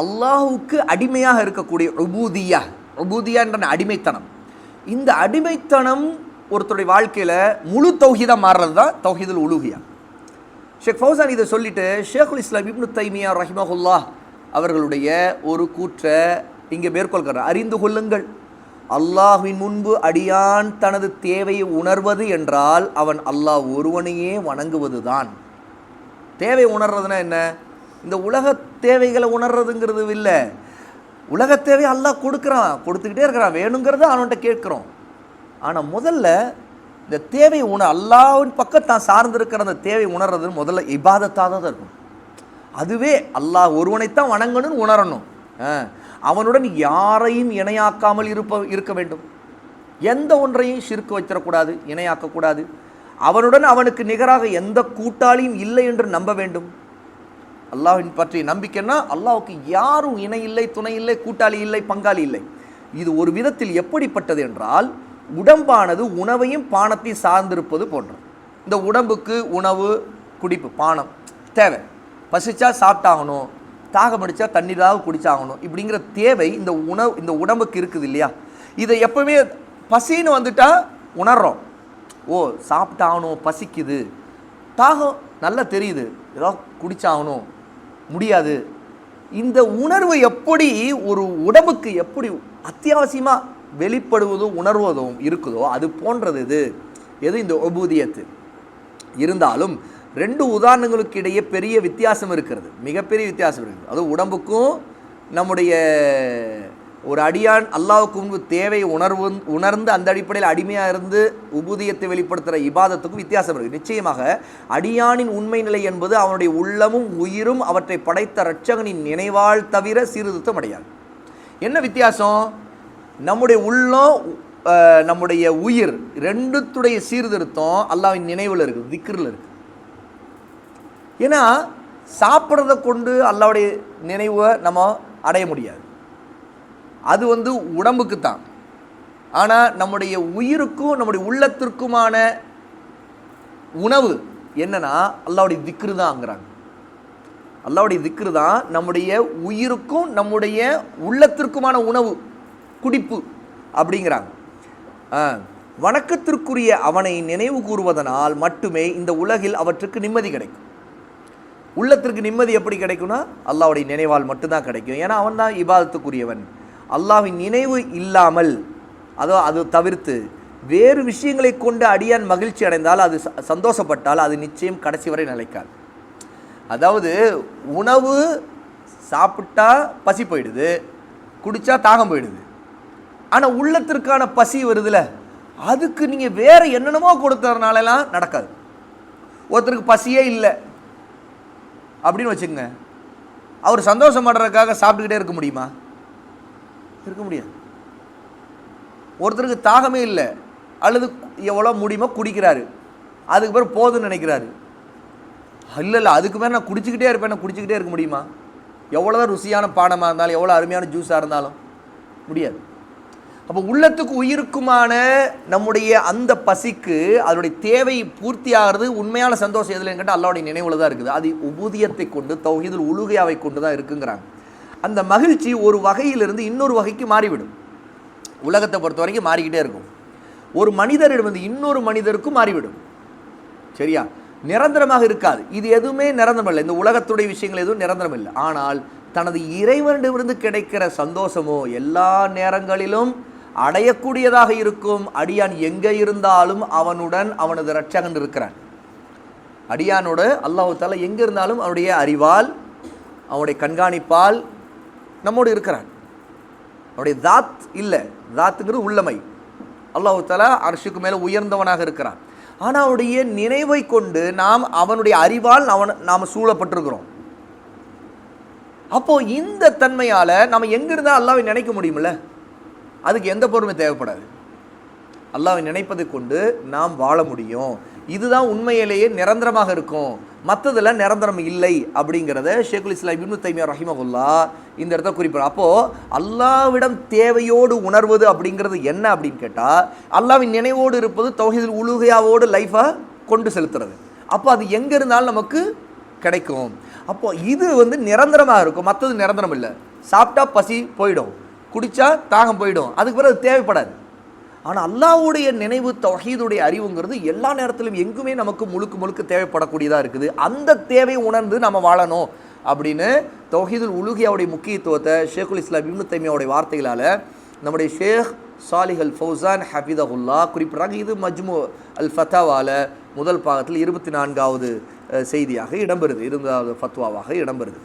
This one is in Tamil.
அல்லாஹுக்கு அடிமையாக இருக்கக்கூடிய உபூதியா உபூதியான்ற அடிமைத்தனம். இந்த அடிமைத்தனம் ஒருத்தருடைய வாழ்க்கையில் முழு தௌஹீதாக மாறுறது தான் தௌஹீதுல் உலுகியா ஷேக் ஃபௌசான் இதை சொல்லிட்டு ஷேகுல் இஸ்லாம் இப்னு தைமியா ரஹிமஹுல்லா அவர்களுடைய ஒரு கூற்றை இங்கே மேற்கொள்கிறார். அறிந்து கொள்ளுங்கள். அல்லாஹுவின் முன்பு அடியான் தனது தேவையை உணர்வது என்றால் அவன் அல்லாஹ் ஒருவனையே வணங்குவது தான் தேவை உணர்றதுனா என்ன? இந்த உலக தேவைகளை உணர்றதுங்கிறது இல்லை. உலக தேவை அல்லாஹ் கொடுக்குறான். கொடுத்துக்கிட்டே இருக்கிறான். வேணுங்கிறத அவன்கிட்ட கேட்குறோம். ஆனால் முதல்ல இந்த தேவை உண அல்லாவின் பக்கம் தான் சார்ந்திருக்கிற அந்த தேவை உணர்றது முதல்ல இபாதத்தாக தான் இருக்கும். அதுவே அல்லாஹ் ஒருவனைத்தான் வணங்கணும்னு உணரணும். ஆ. அவனுடன் யாரையும் இணையாக்காமல் இருப்ப இருக்க வேண்டும். எந்த ஒன்றையும் சிறுக்கு வச்சிடக்கூடாது இணையாக்கக்கூடாது. அவனுடன் அவனுக்கு நிகராக எந்த கூட்டாளியும் இல்லை என்று நம்ப வேண்டும். அல்லாஹ்வின் பற்றிய நம்பிக்கைன்னா அல்லாவுக்கு யாரும் இணை இல்லை துணை இல்லை கூட்டாளி இல்லை பங்காளி இல்லை. இது ஒரு விதத்தில் எப்படிப்பட்டது என்றால் உடம்பானது உணவையும் பானத்தையும் சார்ந்திருப்பது போன்றது. இந்த உடம்புக்கு உணவு குடிப்பு பானம் தேவை. பசிச்சா சாப்பிட்டாகணும் தாகம் அடித்தா தண்ணீராக குடிச்சாகணும் இப்படிங்கிற தேவை இந்த உணவு இந்த உடம்புக்கு இருக்குது இல்லையா? இதை எப்பவுமே பசின்னு வந்துட்டா உணர்றோம். ஓ சாப்பிட்டாகணும் பசிக்குது. தாகம் நல்லா தெரியுது. ஏதோ குடிச்சாகணும். முடியாது. இந்த உணர்வு எப்படி ஒரு உடம்புக்கு எப்படி அத்தியாவசியமாக வெளிப்படுவதும் உணர்வதும் இருக்குதோ அது போன்றது இது. எது இந்த ஒபூதியத்து? இருந்தாலும் ரெண்டு உதாரணங்களுக்கு இடையே பெரிய வித்தியாசம் இருக்கிறது. மிகப்பெரிய வித்தியாசம் இருக்குது. அது உடம்புக்கும் நம்முடைய ஒரு அடியான் அல்லாவுக்கு முன்பு தேவை உணர்வு உணர்ந்து அந்த அடிப்படையில் அடிமையாக இருந்து உபூதியத்தை வெளிப்படுத்துகிற இபாதத்துக்கும் வித்தியாசம் இருக்குது நிச்சயமாக அடியானின் உண்மை நிலை என்பது அவனுடைய உள்ளமும் உயிரும் அவற்றை படைத்த இரட்சகனின் நினைவால் தவிர சீர்திருத்தம் அடையாது. என்ன வித்தியாசம்? நம்முடைய உள்ளம் நம்முடைய உயிர் ரெண்டுத்துடைய சீர்திருத்தம் அல்லாவின் நினைவில் இருக்குது திக்ரில் இருக்குது ஏன்னா சாப்பிட்றத கொண்டு அல்லாவுடைய நினைவை நம்ம அடைய முடியாது. அது வந்து உடம்புக்கு தான் ஆனால் நம்முடைய உயிருக்கும் நம்முடைய உள்ளத்திற்குமான உணவு என்னன்னா அல்லாவுடைய திக்ரு தான்ங்கிறாங்க அல்லாவுடைய திக்ரு தான் நம்முடைய உயிருக்கும் நம்முடைய உள்ளத்திற்குமான உணவு குடிப்பு அப்படிங்கிறாங்க. ஆ, வணக்கத்திற்குரிய அவனை நினைவு கூறுவதனால் மட்டுமே இந்த உலகில் அவற்றுக்கு நிம்மதி கிடைக்கும். உள்ளத்திற்கு நிம்மதி எப்படி கிடைக்கும்னா அல்லாவுடைய நினைவால் மட்டும்தான் கிடைக்கும். ஏன்னா அவன் தான் இபாதத்துக்குரியவன். அல்லாஹின் நினைவு இல்லாமல் அதோ அது தவிர்த்து வேறு விஷயங்களை கொண்டு அடியான் மகிழ்ச்சி அடைந்தால் அது ச- சந்தோஷப்பட்டால் அது நிச்சயம் கடைசி வரை நிலைக்காது. அதாவது உணவு சாப்பிட்டா பசி போயிடுது குடித்தா தாகம் போயிடுது. ஆனால் உள்ளத்திற்கான பசி வருதுல அதுக்கு நீங்கள் வேறு என்னென்னமோ கொடுத்ததுனாலலாம் நடக்காது. ஒருத்தருக்கு பசியே இல்லை அப்படின்னு வச்சுக்கோங்க. அவர் சந்தோஷப்படுறதுக்காக சாப்பிட்டுக்கிட்டே இருக்க முடியுமா? இருக்க முடியாது. ஒருத்தருக்கு தாகமே இல்லை. அல்லது எவ்வளோ முடியுமோ குடிக்கிறாரு. அதுக்கு பிறகு போதும்னு நினைக்கிறாரு. இல்லை இல்லை அதுக்கு மேலே நான் குடிச்சிக்கிட்டே இருப்பேன். நான் குடிச்சிக்கிட்டே இருக்க முடியுமா? எவ்வளோதான் ருசியான பானமாக இருந்தாலும் எவ்வளோ அருமையான ஜூஸாக இருந்தாலும். முடியாது. அப்போ உள்ளத்துக்கு உயிருக்குமான நம்முடைய அந்த பசிக்கு அதனுடைய தேவை பூர்த்தி ஆகிறது உண்மையான சந்தோஷம் எதுலன்னு கேட்டால் அல்லாவுடைய நினைவில் தான் இருக்குது. அது உபூதியத்தை கொண்டு தௌஹீதில் உழுகையாவை கொண்டு தான் இருக்குங்கிறாங்க. அந்த மகிழ்ச்சி ஒரு வகையிலிருந்து இன்னொரு வகைக்கு மாறிவிடும். உலகத்தை பொறுத்த வரைக்கும் மாறிக்கிட்டே இருக்கும். ஒரு மனிதரிடமிருந்து இன்னொரு மனிதருக்கும் மாறிவிடும். சரியா? நிரந்தரமாக இருக்காது. இது எதுவுமே நிரந்தரம் இல்லை இந்த உலகத்துடைய விஷயங்கள் எதுவும் நிரந்தரம் இல்லை ஆனால் தனது இறைவனிடமிருந்து கிடைக்கிற சந்தோஷமோ எல்லா நேரங்களிலும் அடையக்கூடியதாக இருக்கும். அடியான் எங்கே இருந்தாலும் அவனுடன் அவனது ரட்சகன் இருக்கிறான். அடியானோடு அல்லாஹு தாலா எங்கே இருந்தாலும் அவனுடைய அறிவால் அவனுடைய கண்காணிப்பால் நம்மோடு இருக்கிறான் அவனுடைய தாத் இல்லை. தாத்துங்கிறது உள்ளமை. அல்லாஹு தாலா அரசுக்கு மேலே உயர்ந்தவனாக இருக்கிறான் ஆனால் அவருடைய நினைவை கொண்டு நாம் அவனுடைய அறிவால் அவன் நாம் சூழப்பட்டிருக்கிறோம். அப்போ இந்த தன்மையால் நம்ம எங்க இருந்தால் அல்லாவை நினைக்க முடியுமில்ல அதுக்கு எந்த பொறுமை தேவைப்படாது. அல்லாவை நினைப்பதை கொண்டு நாம் வாழ முடியும். இதுதான் உண்மையிலேயே நிரந்தரமாக இருக்கும். மற்றதெல்லாம் நிரந்தரம் இல்லை அப்படிங்கிறத ஷேகுல் இஸ்லாம் இப்னு தைமியா ரஹிமகுல்லா இந்த இடத்த குறிப்பிடும் அப்போது அல்லாவிடம் தேவையோடு உணர்வது அப்படிங்கிறது என்ன அப்படின்னு கேட்டால் அல்லாவின் நினைவோடு இருப்பது தொகையில் உழுகையாவோடு லைஃபை கொண்டு செலுத்துறது. அப்போ அது எங்கே இருந்தாலும் நமக்கு கிடைக்கும். அப்போ இது வந்து நிரந்தரமாக இருக்கும். மற்றது நிரந்தரம் இல்லை. சாப்பிட்டா பசி போயிடும். குடித்தா தாகம் போயிடும். அதுக்கு பிறகு அது தேவைப்படாது. ஆனால் அல்லாஹ்வுடைய நினைவு தொகைதுடைய அறிவுங்கிறது எல்லா நேரத்திலும் எங்குமே நமக்கு முழுக்க முழுக்க தேவைப்படக்கூடியதாக இருக்குது. அந்த தேவையை உணர்ந்து நம்ம வாழணும் அப்படின்னு தௌஹீதுல் உலுகியாவுடைய முக்கியத்துவத்தை ஷேகுல் இஸ்லாம் இப்னு தைமியாவுடைய வார்த்தைகளால் நம்முடைய ஷேக் சாலிஹ் அல் ஃபௌசான் ஹபீதகுல்லா குறிப்பிட்றாங்க. இது மஜ்மு அல் ஃபத்தாவால முதல் பாகத்தில் இருபத்தி நான்காவது செய்தியாக இடம்பெறுது. இருபதாவது ஃபத்வாவாக இடம்பெறுது.